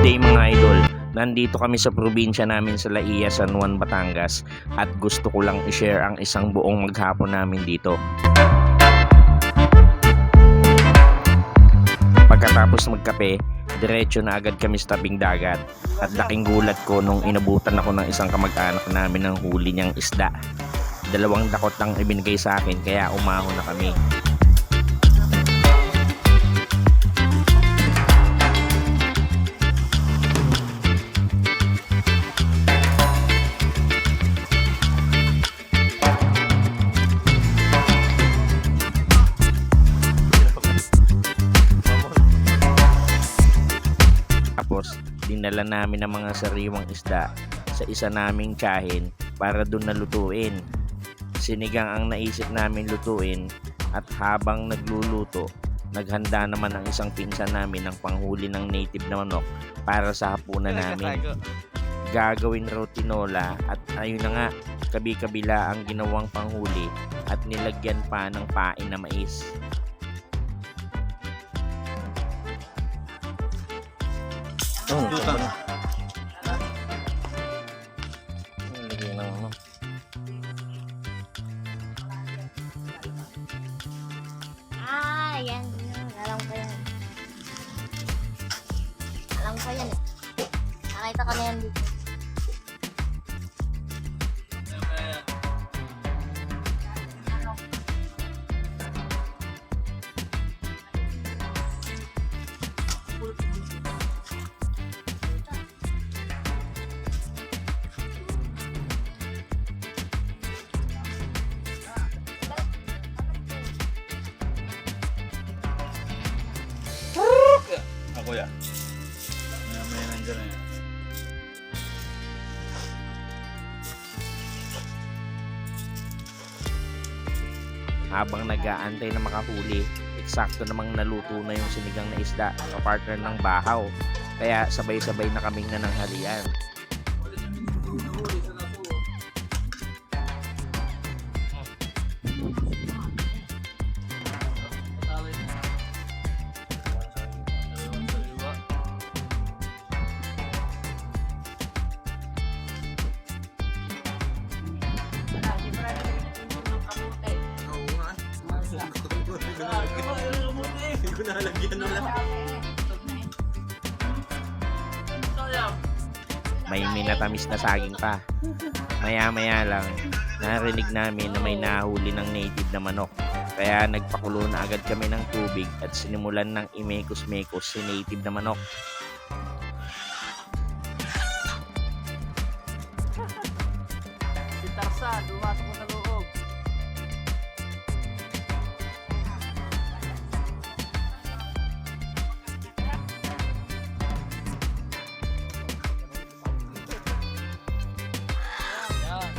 day mga idol. Nandito kami sa probinsya namin sa Laia, San Juan, Batangas at gusto ko lang i-share ang isang buong maghapon namin dito. Pagkatapos magkape, diretso na agad kami sa tabing dagat at laking gulat ko nung inabutan ako ng isang kamag-anak namin ng huli niyang isda. Dalawang dakot lang ibinigay sa akin kaya umahon na kami. Dinala namin ang mga sariwang isda sa isa naming kahin para doon nalutuin. Sinigang ang naisip namin lutuin at habang nagluluto, naghanda naman ang isang pinsan namin ng panghuli ng native na manok para sa hapunan namin. Gagawin raw tinola at ayun na nga, kabi-kabila ang ginawang panghuli at nilagyan pa ng pain na mais. Oh, ano. Ah, yan. Alam ko yan. Alam ko yan. eh. Nakita ko na yan dito. Ako yan. Maya maya nandyan na yan. habang nag-aantay na makahuli, eksakto namang naluto na yung sinigang na isda sa partner ng bahaw. Kaya sabay-sabay na kaming nananghalian. Hindi ko nalagyan wala. May minatamis na saging pa. Maya-maya lang, narinig namin na may nahuli ng native na manok. Kaya nagpakulo na agad kami ng tubig at sinimulan ng imekos-mekos si native na manok. Si Tarzan, lumasok mo sa loob.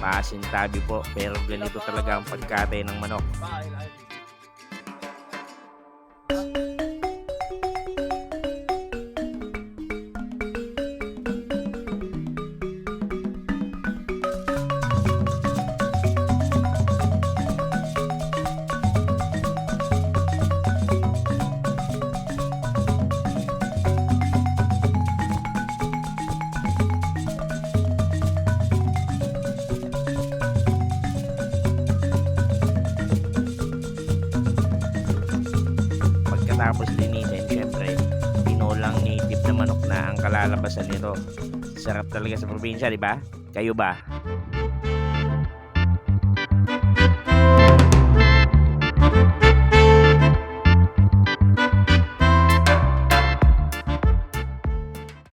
Pasintabi po, pero ganito talaga ang pagkatay ng manok. Pagkatapos linisin, syempre, tinolang native na manok na ang kalalabasan nito. Sarap talaga sa probinsya, di ba? Kayo ba?